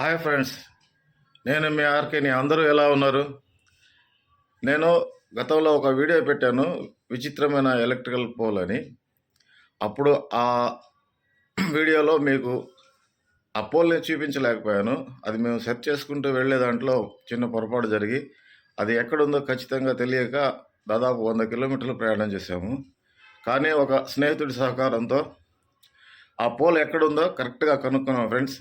Hi friends. నేను మీ ఆర్కేని అందరూ ఎలా ఉన్నారు? నేను గతంలో ఒక వీడియో పెట్టాను విచిత్రమైన ఎలక్ట్రికల్ పోల్ అని. అప్పుడు ఆ వీడియోలో మీకు ఆ పోల్ని చూపించలేకపోయాను. అది మేము సెర్చ్ చేసుకుంటూ వెళ్ళే దాంట్లో చిన్న పొరపాటు జరిగి అది ఎక్కడుందో ఖచ్చితంగా తెలియక దాదాపు వంద కిలోమీటర్లు ప్రయాణం చేశాము. కానీ ఒక స్నేహితుడి సహకారంతో ఆ పోల్ ఎక్కడుందో కరెక్ట్గా కనుక్కున్నాం ఫ్రెండ్స్.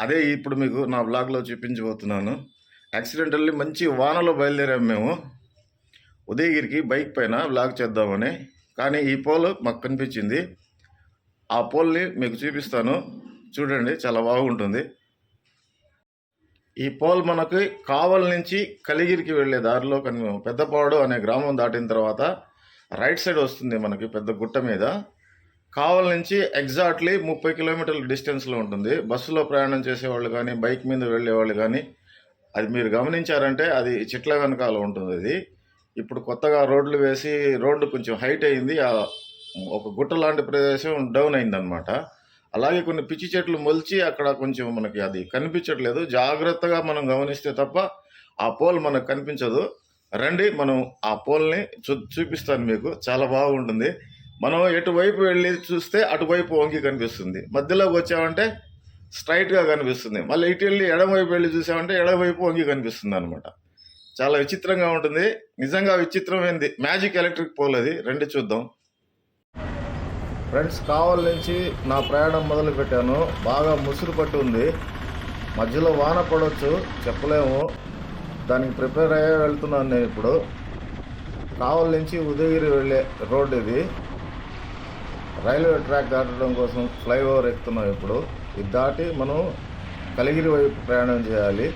అదే ఇప్పుడు మీకు నా బ్లాగ్లో చూపించబోతున్నాను. యాక్సిడెంటల్లీ మంచి వానలో బయలుదేరాము మేము. ఉదయగిరికి బైక్ పైన బ్లాగ్ చేద్దామని. కానీ ఈ పోల్ మాకు కనిపించింది. ఆ పోల్ని మీకు చూపిస్తాను. చూడండి చాలా బాగుంటుంది. ఈ పోల్ మనకి కావల్ నుంచి కలిగిరికి వెళ్ళే దారిలో కని పెద్దపాడు అనే గ్రామం దాటిన తర్వాత రైట్ సైడ్ వస్తుంది మనకి పెద్ద గుట్ట మీద. కావల్ నుంచి ఎగ్జాక్ట్లీ ముప్పై కిలోమీటర్ల డిస్టెన్స్లో ఉంటుంది. బస్సులో ప్రయాణం చేసేవాళ్ళు కానీ బైక్ మీద వెళ్ళేవాళ్ళు కానీ అది మీరు గమనించారంటే అది చెట్ల వెనకాల ఉంటుంది అది. ఇప్పుడు కొత్తగా రోడ్లు వేసి రోడ్డు కొంచెం హైట్ అయింది. ఆ ఒక గుట్ట లాంటి ప్రదేశం డౌన్ అయిందనమాట అలాగే కొన్ని పిచ్చి చెట్లు మొలిచి అక్కడ కొంచెం మనకి అది కనిపించట్లేదు. జాగ్రత్తగా మనం గమనిస్తే తప్ప ఆ పోల్ మనకు కనిపించదు. రండి మనం ఆ పోల్ని చూ చూపిస్తాను మీకు. చాలా బాగుంటుంది. మనం ఎటువైపు వెళ్ళి చూస్తే అటువైపు వంగి కనిపిస్తుంది. మధ్యలోకి వచ్చామంటే స్ట్రైట్గా కనిపిస్తుంది. మళ్ళీ ఇటు వెళ్ళి ఎడమవైపు వెళ్ళి చూసామంటే ఎడమవైపు వంగి కనిపిస్తుంది అనమాట చాలా విచిత్రంగా ఉంటుంది. నిజంగా విచిత్రమైంది మ్యాజిక్ ఎలక్ట్రిక్ పోల్ అది. రెండు చూద్దాం. ఫ్రెండ్స్ కావల్ నుంచి నా ప్రయాణం మొదలు పెట్టాను బాగా ముసురు పట్టి ఉంది. మధ్యలో వాన పడవచ్చు చెప్పలేము. దానికి ప్రిపేర్ అయ్యే వెళ్తున్నాను నేను ఇప్పుడు. కావల్ నుంచి ఉదయగిరి వెళ్ళే రోడ్ ఇది. రైల్వే ట్రాక్ దాటడం కోసం ఫ్లైఓవర్ ఎక్కుతున్నాం ఇప్పుడు. ఇది దాటి మనం కలిగిరి వైపు ప్రయాణం చేయాలి.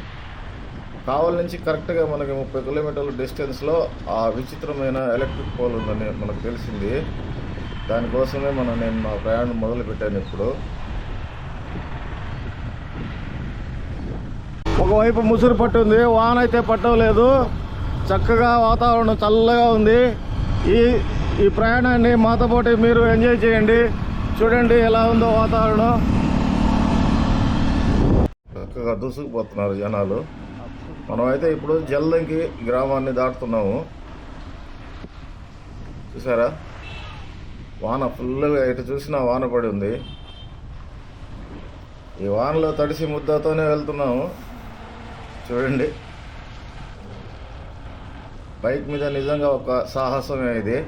కావల్ నుంచి కరెక్ట్గా మనకి ముప్పై కిలోమీటర్ల డిస్టెన్స్లో ఆ విచిత్రమైన ఎలక్ట్రిక్ పోల్ ఉందని మనకు తెలిసింది. దానికోసమే మనం నేను మా ప్రయాణం మొదలు పెట్టాను ఇప్పుడు. ఒకవైపు ముసురు పట్టుంది వాన అయితే పట్టలేదు చక్కగా వాతావరణం చల్లగా ఉంది. ఈ ఈ ప్రయాణాన్ని మాతో పాటు మీరు ఎంజాయ్ చేయండి. చూడండి ఎలా ఉందో వాతావరణం. చక్కగా దూసుకుపోతున్నారు జనాలు. మనమైతే ఇప్పుడు జల్లంకి గ్రామాన్ని దాటుతున్నాము. చూసారా? వాన ఫుల్గా ఇటు చూసినా వాన పడి ఉంది. ఈ వానలో తడిసి ముద్దతోనే వెళ్తున్నాము. చూడండి. బైక్ మీద నిజంగా ఒక సాహసమే ఇది.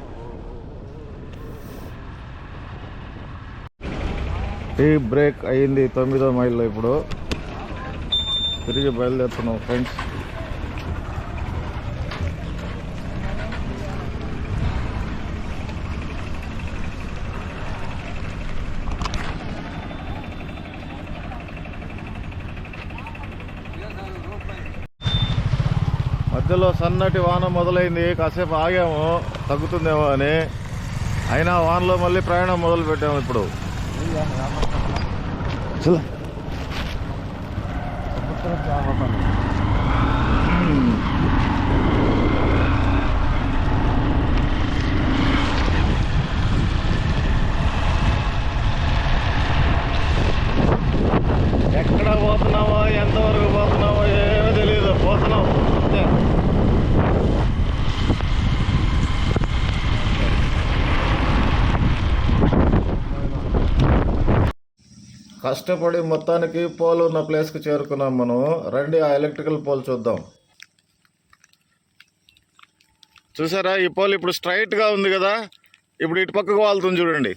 టీ బ్రేక్ అయింది తొమ్మిదో మైల్లో ఇప్పుడు. తిరిగి బయలుదేరుతున్నాం ఫ్రెండ్స్. మధ్యలో సన్నటి వాన మొదలైంది కాసేపు ఆగాము తగ్గుతుందేమో అని. అయినా వానలో మళ్ళీ ప్రయాణం మొదలు పెట్టాము ఇప్పుడు. చలో ఎక్కడ పోతున్నామో ఎంతవరకు పోతున్నామో ఏమీ తెలియదు పోతున్నాం అంతే కష్టపడి మొత్తానికి పోల్ ఉన్న ప్లేస్కి చేరుకున్నాం మనం. రండి ఆ ఎలక్ట్రికల్ పోల్ చూద్దాం. చూసారా ఈ పోల్ ఇప్పుడు స్ట్రైట్గా ఉంది కదా? ఇప్పుడు ఇటు పక్కకు వాళ్తుంది చూడండి.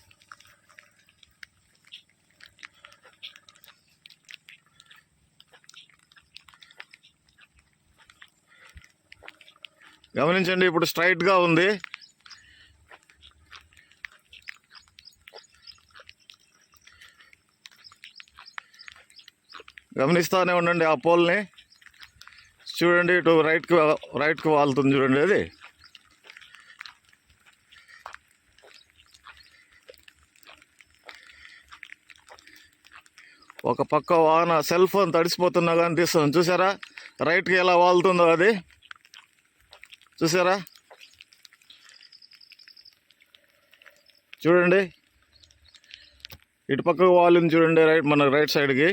గమనించండి ఇప్పుడు స్ట్రైట్గా ఉంది. గమనిస్తూనే ఉండండి ఆ పోల్ని. చూడండి ఇటు రైట్కి రైట్కి వాళ్తుంది చూడండి అది. ఒక పక్క వాన సెల్ ఫోన్ తడిసిపోతున్నా కానీ తీస్తుంది చూసారా? రైట్కి ఎలా వాళ్తుందో అది. చూసారా? చూడండి. ఇటు పక్కకు వాలింది చూడండి రైట్ మన రైట్ సైడ్కి.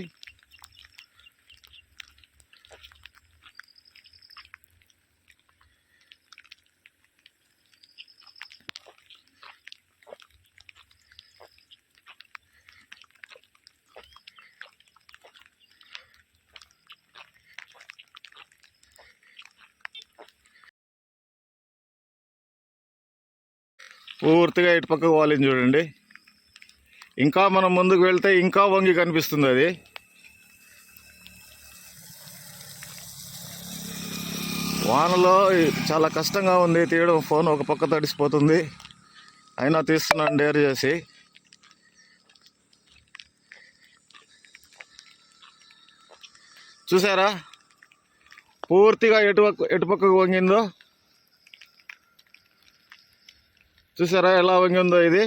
పూర్తిగా ఇటు పక్కకు వాలింది చూడండి. ఇంకా మనం ముందుకు వెళ్తే ఇంకా వంగి కనిపిస్తుంది అది. వానలో చాలా కష్టంగా ఉంది తీయడం ఫోన్ ఒక పక్క తడిసిపోతుంది. అయినా తీస్తున్నాను డేర్ చేసి. చూసారా? పూర్తిగా ఎటు ఎటుపక్కకు ఎటు పక్కకు వంగిందో? చూసారా ఎలా వంగిందో ఇది?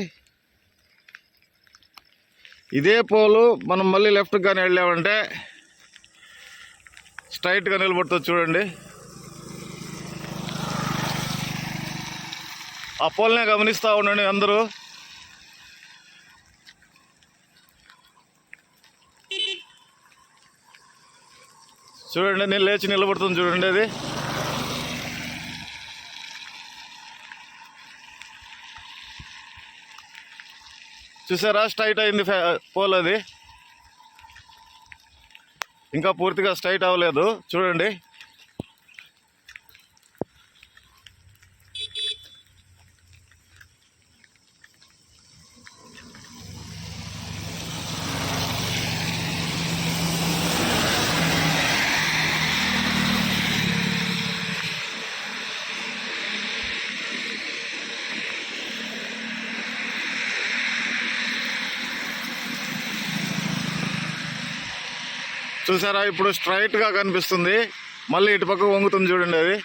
ఇదే పోలు మనం మళ్ళీ లెఫ్ట్ కానీ వెళ్ళామంటే స్ట్రైట్గా నిలబడుతుంది చూడండి. ఆ పోల్నే గమనిస్తూ ఉండండి అందరూ. చూడండి నేను లేచి నిలబడుతుంది చూడండి అది. చూసారా? స్ట్రైట్ అయింది పోల్ అది. ఇంకా పూర్తిగా స్ట్రైట్ అవ్వలేదు. చూడండి. చూసారా? ఇప్పుడు స్ట్రైట్గా కనిపిస్తుంది. మళ్ళీ ఇటు పక్క వంగుతుంది చూడండి అది.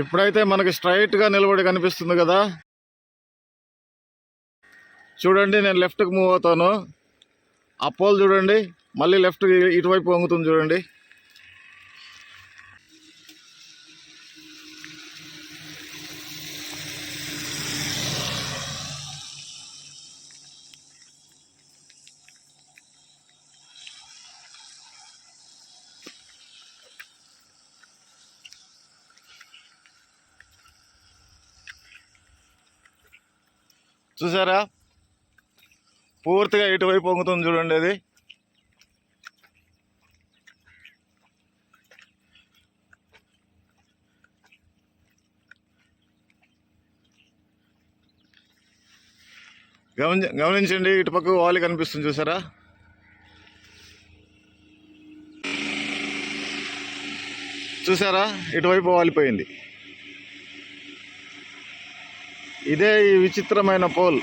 ఇప్పుడైతే మనకి స్ట్రైట్గా నిలబడి కనిపిస్తుంది కదా. చూడండి నేను లెఫ్ట్కి మూవ్ అవుతాను. ఆ పోల్ చూడండి మళ్ళీ లెఫ్ట్ ఇటువైపు వంగుతుంది చూడండి. చూసారా? పూర్తిగా ఇటువైపు వంగుతుంది చూడండి అది గమని గమనించండి ఇటు పక్క వాలి కనిపిస్తుంది చూసారా? చూసారా? ఇటువైపు వాలిపోయింది. ఇదే ఈ విచిత్రమైన పోల్.